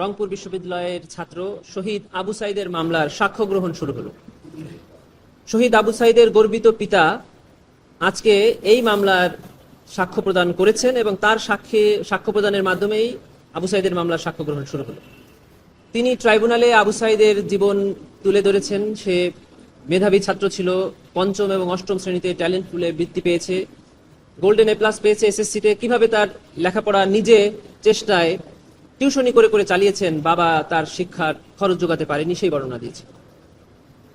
রংপুর বিশ্ববিদ্যালয়ের ছাত্র শহীদ আবু সাইদের মামলার সাক্ষ্য গ্রহণ শুরু হলো। শহীদ আবু সাইদের গর্বিত পিতা আজকে এই মামলার সাক্ষ্য প্রদান করেছেন এবং তার সাক্ষী, সাক্ষ্য প্রদানের মাধ্যমেই আবু সাইদের মামলার সাক্ষ্য গ্রহণ শুরু হলো। তিনি ট্রাইব্যুনালে আবু সাইদের জীবন তুলে ধরেছেন। সে মেধাবী ছাত্র ছিল, পঞ্চম এবং অষ্টম শ্রেণীতে ট্যালেন্ট পুলে বৃত্তি পেয়েছে। গোল্ডেন এ প্লাস পেয়েছে এসএসসিতে। কীভাবে তার লেখাপড়া নিজে চেষ্টায় টিউশনি করে করে চালিয়েছেন বাবা তার শিক্ষার খরচ যোগাতে পারেনি সেই বর্ণনা দিয়েছে।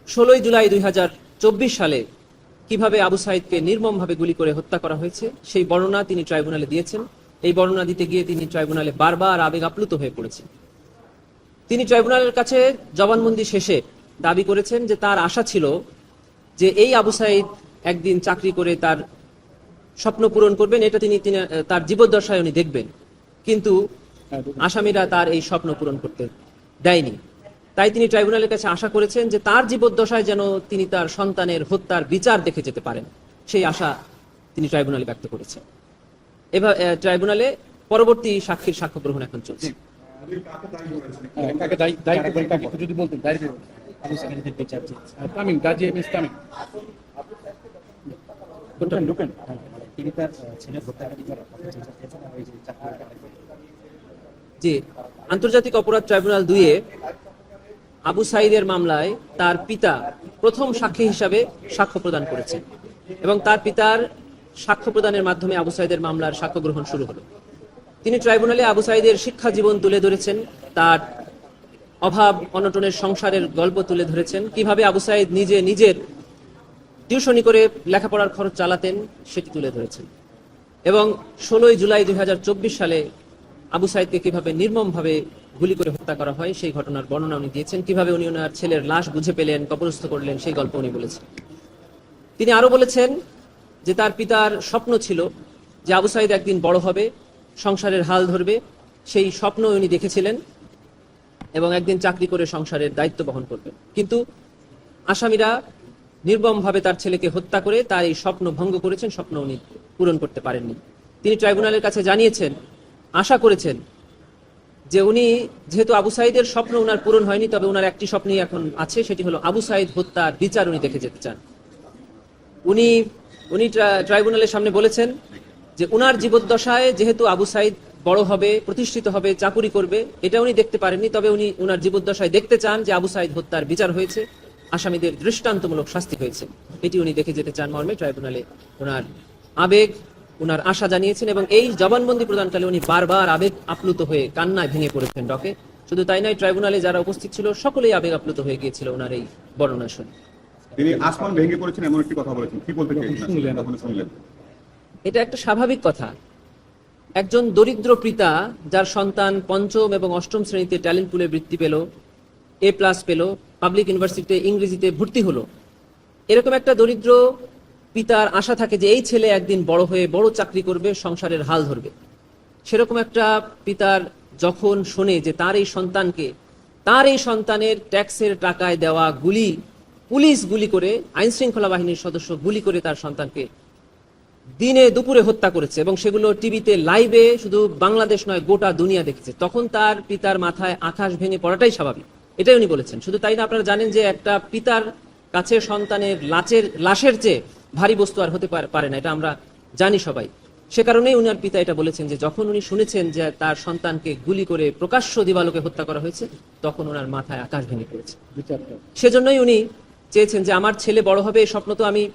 ষোলোই জুলাই দুই হাজার চব্বিশ সালে কীভাবে আবু সাইদকে নির্মমভাবে গুলি করে হত্যা করা হয়েছে সেই বর্ণনা তিনি ট্রাইব্যুনালে দিয়েছেন। এই বর্ণনা দিতে গিয়ে তিনি ট্রাইব্যুনালে বারবার আবেগ আপ্লুত হয়ে পড়েছেন। তিনি ট্রাইব্যুনালের কাছে জবানবন্দি শেষে দাবি করেছেন যে তার আশা ছিল যে এই আবু সাইদ একদিন চাকরি করে তার স্বপ্ন পূরণ করবেন এটা তিনি তিনি, তার জীবদ্দশায় উনি দেখবেন। কিন্তু আসামিরা তার এই স্বপ্ন পূরণ করতে দেয়নি তাই তিনি ট্রাইব্যুনালের কাছে আশা করেছেন যে তার জীবদ্দশায় যেন তিনি তার সন্তানের হত্যার বিচার দেখে যেতে পারেন সেই আশা তিনি ট্রাইব্যুনালে ব্যক্ত করেছেন এবার আহ, ট্রাইব্যুনালে পরবর্তী সাক্ষীর সাক্ষ্য গ্রহণ এখন চলছে হ্যাঁ, তিনি তার ছেলের হত্যাকারী যারা চেষ্টা চেয়েছেন ওই যে আন্তর্জাতিক অপরাধ ট্রাইব্যুনাল দুইয়ে আবু সাইদের মামলায় তার পিতা প্রথম সাক্ষী হিসাবে সাক্ষ্য প্রদান করেছেন এবং তার পিতার সাক্ষ্য প্রদানের মাধ্যমে আবু সাইদের মামলার সাক্ষ্য গ্রহণ শুরু হলো। তিনি ট্রাইব্যুনালে আবু সাইদের শিক্ষা জীবন তুলে ধরেছেন, তার অভাব, অনটনের সংসারের গল্প তুলে ধরেছেন, কীভাবে আবু সাইদ নিজে নিজের টিউশনি করে লেখাপড়ার খরচ চালাতেন সেটি তুলে ধরেছেন। এবং ষোলোই জুলাই দুই হাজার চব্বিশ সালে আবু সাইদকে কীভাবে নির্মমভাবে গুলি করে হত্যা করা হয় সেই ঘটনার বর্ণনা উনি দিয়েছেন। কীভাবে উনি ওনার ছেলের লাশ বুঝে পেলেন, কবরস্থ করলেন, সেই গল্প উনি বলেছেন। তিনি আরও বলেছেন যে তার পিতার স্বপ্ন ছিল যে আবু সাইদ একদিন বড় হবে, সংসারের হাল ধরবে, সেই স্বপ্ন উনি দেখেছিলেন এবং একদিন চাকরি করে সংসারের দায়িত্ব বহন করবেন। কিন্তু আসামিরা নির্মমভাবে তার ছেলেকে হত্যা করে তার এই স্বপ্ন ভঙ্গ করেছেন, স্বপ্ন উনি পূরণ করতে পারেননি। তিনি ট্রাইব্যুনালের কাছে জানিয়েছেন আশা করেছেন যে উনি, যেহেতু আবু সাইদের স্বপ্ন উনার পূরণ হয়নি, তবে উনার একটি স্বপ্নই এখন আছে, সেটি হলো আবু সাইদ হত্যার বিচার উনি দেখে যেতে চান। উনি উনি ট্রাইব্যুনালের সামনে বলেছেন যে উনার জীবদ্দশায় যেহেতু আবু সাইদ বড় হবে, প্রতিষ্ঠিত হবে, চাকুরি করবে, এটা উনি দেখতে পারেননি, তবে উনি উনার জীবদ্দশায় দেখতে চান যে আবু সাইদ হত্যার বিচার হয়েছে, আসামিদের দৃষ্টান্তমূলক শাস্তি হয়েছে। এটি উনি দেখে যেতে চান মর্মে ট্রাইব্যুনালে ওনার আবেগ ওনার আশা জানিয়েছেন এবং এই জবানবন্দি প্রদানকালে উনি বারবার আবেগ আপ্লুত হয়ে কান্নায় ভেঙে পড়েছেন ডকে। শুধু তাই নয় ট্রাইব্যুনালে যারা উপস্থিত ছিল সকলেই আবেগ আপ্লুত হয়ে গিয়েছিল ওনার এই বর্ণনা শুনে তিনি আসমান ভেঙে পড়েছেন এমন একটি কথা বলেছেন। কি বলতে শুনলেন। এটা একটা স্বাভাবিক কথা। একজন দরিদ্র পিতা যার সন্তান পঞ্চম এবং অষ্টম শ্রেণীতে ট্যালেন্ট পুলে বৃত্তি পেল এ প্লাস পেল পাবলিক ইউনিভার্সিটিতে ইংরেজিতে ভর্তি হলো। এরকম একটা দরিদ্র পিতার আশা থাকে যে এই ছেলে একদিন বড় হয়ে বড় চাকরি করবে, সংসারের হাল ধরবে। সেরকম একটা পিতার যখন শোনে যে তার এই সন্তানকে, তার এই সন্তানের ট্যাক্সের টাকায় দেওয়া গুলি, পুলিশ গুলি করে আইন শৃঙ্খলা বাহিনীর সদস্য গুলি করে তার সন্তানকে দিনে দুপুরে হত্যা করেছে এবং সেগুলো টিভিতে লাইভে শুধু বাংলাদেশ নয়, গোটা দুনিয়া দেখেছে। তখন তার পিতার মাথায় আকাশ ভেঙে পড়াটাই স্বাভাবিক। এটাই উনি বলেছেন। শুধু তাই না, আপনারা জানেন যে একটা পিতার কাছে সন্তানের লাচের, লাশের চেয়ে ভারী বস্তু আর হতে পারে- না, এটা আমরা জানি সবাই। সে কারণেই উনার পিতা এটা বলেছেন যে যখন উনি শুনেছেন যে তার সন্তানকে গুলি করে প্রকাশ্য দিবালোকে হত্যা করা হয়েছে, তখন ওনার মাথায় আকাশ ভেঙে পড়েছে। সেজন্যই উনি চেয়েছেন যে আমার ছেলে বড় হবে এই স্বপ্ন তো আমি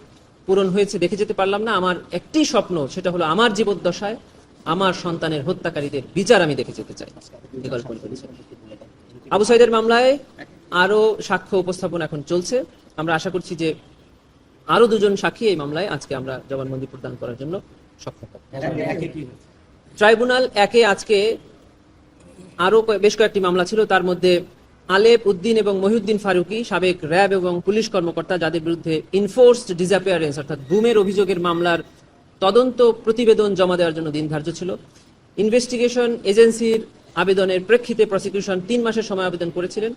পূরণ হয়েছে, দেখে যেতে পারলাম না, আমার একটি স্বপ্ন, সেটা হলো আমার জীবদ্দশায় আমার সন্তানের হত্যাকারীদের বিচার আমি দেখে যেতে চাই। উনি। আবু সাইদের মামলায় আরও সাক্ষ্য উপস্থাপন এখন চলছে। আমরা আশা করছি যে আরও দুজন সাক্ষী এই মামলায় আজকে আমরা জবানবন্দি প্রদান করার জন্য সক্ষম ট্রাইব্যুনাল একে আজকে আরও বেশ কয়েকটি মামলা ছিল তার মধ্যে আলেপ উদ্দিন এবং মহিউদ্দিন ফারুকি সাবেক র্যাব এবং পুলিশ কর্মকর্তা যাদের বিরুদ্ধে ইনফোর্সড ডিসঅ্যাপিয়ারেন্স অর্থাৎ গুমের অভিযোগের মামলার তদন্ত প্রতিবেদন জমা দেওয়ার জন্য দিন ধার্য ছিল। ইনভেস্টিগেশন এজেন্সির আবেদনের প্রেক্ষিতে প্রসিকিউশন তিন মাসের সময় আবেদন করেছিলেন।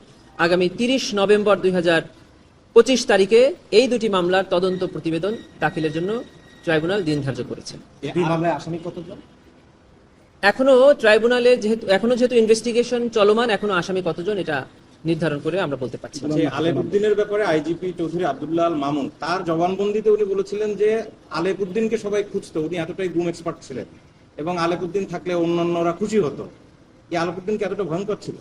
আগামী তিরিশ নভেম্বর দুই হাজার পঁচিশ তারিখে এই দুটি মামলার তদন্ত প্রতিবেদন দাখিলের জন্য ট্রাইব্যুনাল দিন ধার্য করেছেন কতজন? এখনও ট্রাইব্যুনালে যেহেতু এখনও যেহেতু ইনভেস্টিগেশন চলমান এখনও আসামি কতজন এটা নির্ধারণ করে আমরা বলতে পারছি। যে আলেপুদ্দিনের ব্যাপারে আইজিপি চৌধুরী আব্দুল্লাহ মামুন তার জবানবন্দিতে উনি বলেছিলেন যে আলেপুদ্দিনকে সবাই খুঁজতো উনি এতটাই গুম এক্সপার্ট ছিলেন। এবং আলেপুদ্দিন থাকলে অন্যান্যরা খুশি হতো। এই আলেপুদ্দিনকে এতটা ভয়ঙ্কর ছিল?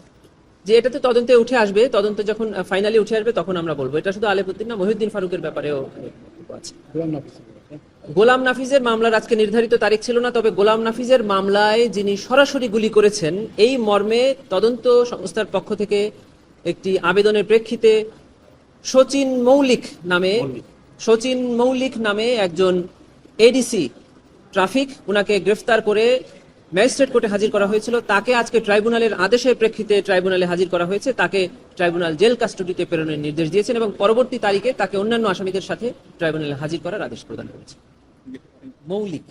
যে এটাতে তদন্তে উঠে আসবে তদন্ত যখন ফাইনালি উঠে আসবে তখন আমরা বলব। এটা শুধু আলেপুদ্দিন না মহিউদ্দিন ফারুকের ব্যাপারেও আছে। গোলাম গোলাম নাফিজের মামলার আজকে নির্ধারিত তারিখ ছিল না তবে গোলাম নাফিজের মামলায় যিনি সরাসরি গুলি করেছেন এই মর্মে তদন্ত সংস্থার পক্ষ থেকে একটি আবেদনের প্রেক্ষিতে সচিন মৌলিক নামে সচিন মৌলিক নামে একজন এডিসি ট্রাফিক উনাকে গ্রেফতার করে ম্যাজিস্ট্রেট কোর্টে হাজির করা হয়েছিল। তাকে আজকে ট্রাইব্যুনালের আদেশের প্রেক্ষিতে ট্রাইব্যুনালে হাজির করা হয়েছে। তাকে ট্রাইব্যুনাল জেল কাস্টডিতে প্রেরণের নির্দেশ দিয়েছেন এবং পরবর্তী তারিখে তাকে অন্যান্য আসামিদের সাথে ট্রাইব্যুনালে হাজির করার আদেশ প্রদান করেছে। মৌলিক।